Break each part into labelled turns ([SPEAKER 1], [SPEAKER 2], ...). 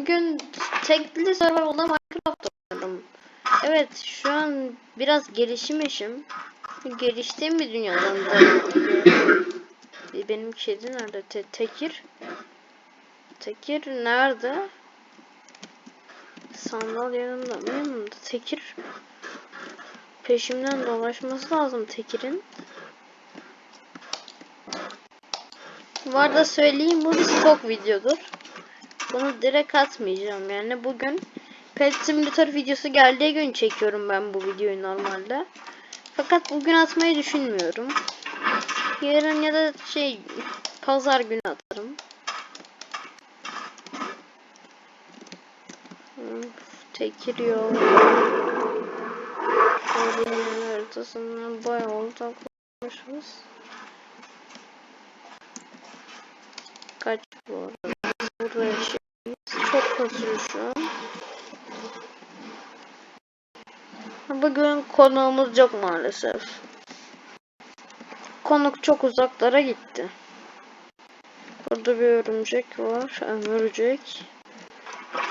[SPEAKER 1] Bugün tekli serverda Minecraft oynadım. Evet şu an biraz gelişmişim. Geliştiğim bir dünyadan da. Benim kedi nerede? Te Tekir. Tekir nerede? Sandal yanımda mı? Yanımda. Tekir. Peşimden dolaşması lazım Tekir'in. Var da söyleyeyim bu bir stok videodur. Bunu direkt atmayacağım yani bugün Pet Simulator videosu geldiği gün çekiyorum ben bu videoyu normalde. Fakat bugün atmayı düşünmüyorum. Yarın ya da şey pazar günü atarım. Tekir yol. Ormanın haritasından bayağı uzaklaşmışız. Kaç bu arada? Burada yaşıyoruz. Çok kasıyor şu an. Bugün konuğumuz yok maalesef. Konuk çok uzaklara gitti. Burada bir örümcek var. Örümcek.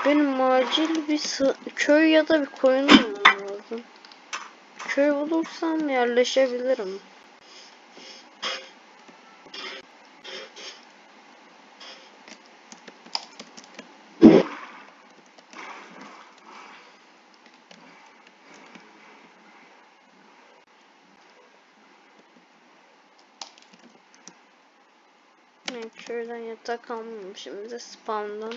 [SPEAKER 1] Benim acil bir köy ya da bir koyun lazım. Köy bulursam yerleşebilirim. Evet, şuradan yatak almam şimdi spawn'dan.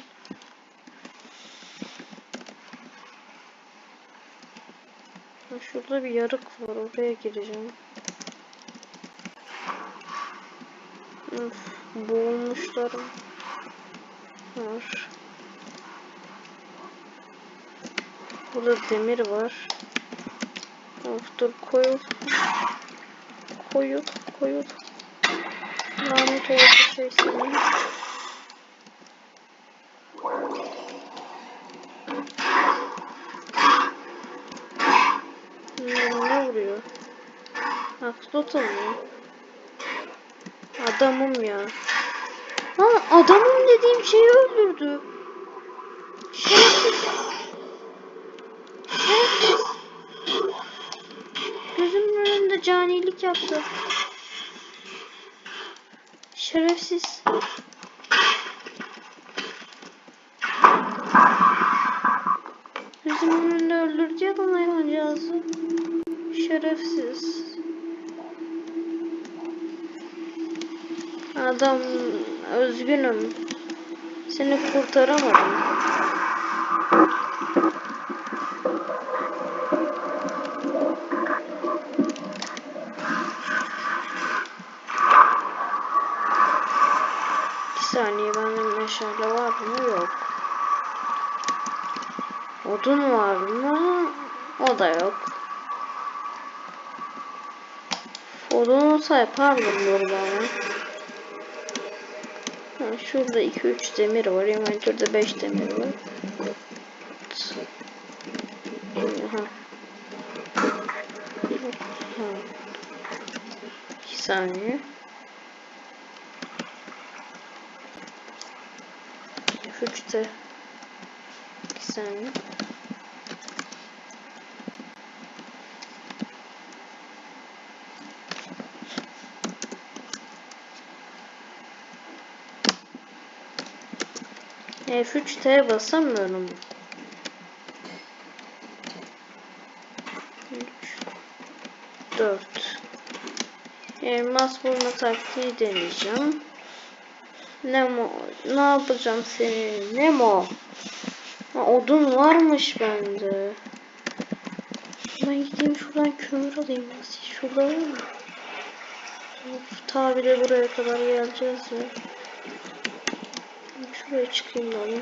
[SPEAKER 1] Ha, Şurada bir yarık var oraya gireceğim. Of, boğulmuşlarım var. Burada demir var. Of dur koyul. Koyul, koyul. Lanet olası şey ne vuruyor? Akslot alıyor. Adamım ya. Lan adamım dediğim şeyi öldürdü. Şerefsiz. Şerefsiz. Gözümün önünde canilik yaptı. Şerefsiz. Gözümün önünde öldürdü ya lan hayvancağızı. Şerefsiz. Adam özgünüm. Seni kurtaramadım. Meşale var mı? Yok. Odun var mı? O da yok. Odun olsa yapardım burada ama. Ha, şurada 2-3 demir var. Inventörde 5 demir var. Aha. Ha. 2 saniye. F3'te 2 saniye. F3T basamıyorum. 3 4 Elmas bulma taktiği deneyeceğim. Nemo ne yapacağım seni? Nemo. Ha, odun varmış bende. Ben gideyim şuradan kömür alayım. Nasıl şurada mı? Of, ta bile buraya kadar geleceğiz ya. Şuraya çıkayım ben.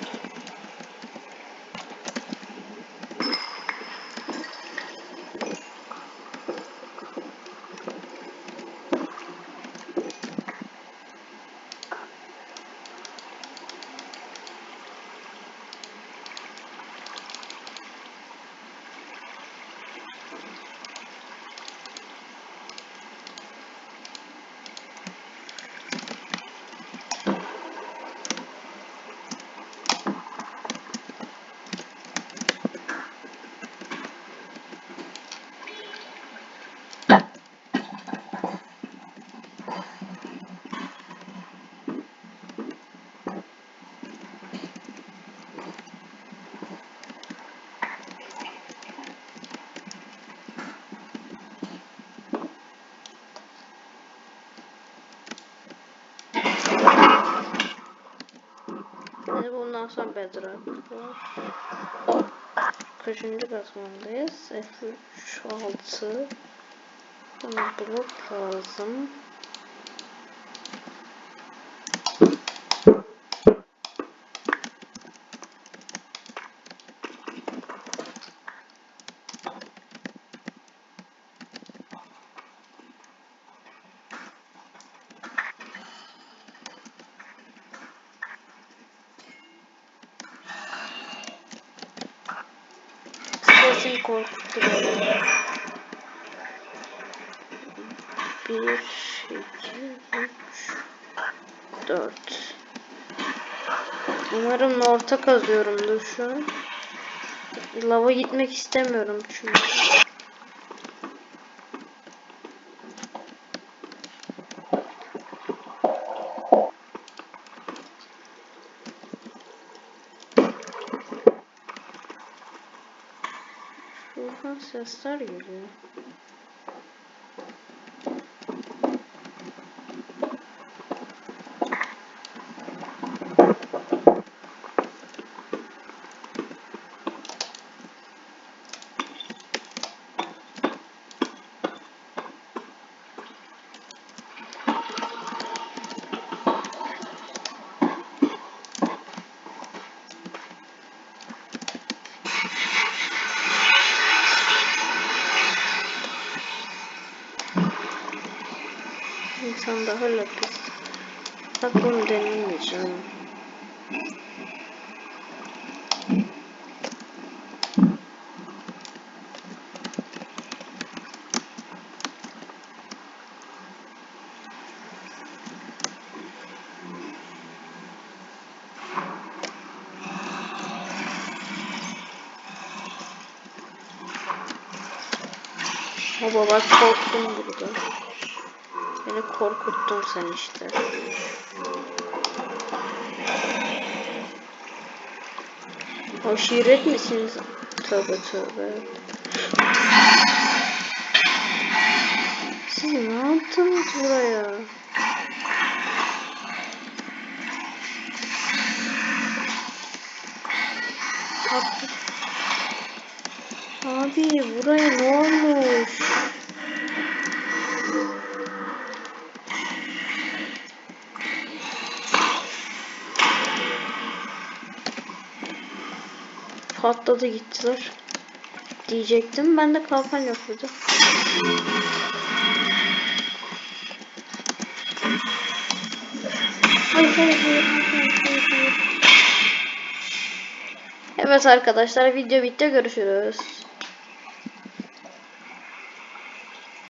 [SPEAKER 1] Bedrock var. Kaçıncı katmandayız? F3, 6. Bana blok lazım. Korkuttu beni. Bir, iki, üç, dört. Umarım orta kazıyorumdur şu an. Lava gitmek istemiyorum çünkü. Şuradan sesler. 상다 흘렀다. 사건되는 요즘. 어머 맛있어 없는 거다 Beni korkuttun sen işte. Aşiret misiniz? Tövbe tövbe. Siz ne yaptınız buraya? Abi buraya ne olmuş? Patladı gittiler. Diyecektim. Ben de hayır, hayır. Evet arkadaşlar video bitti görüşürüz.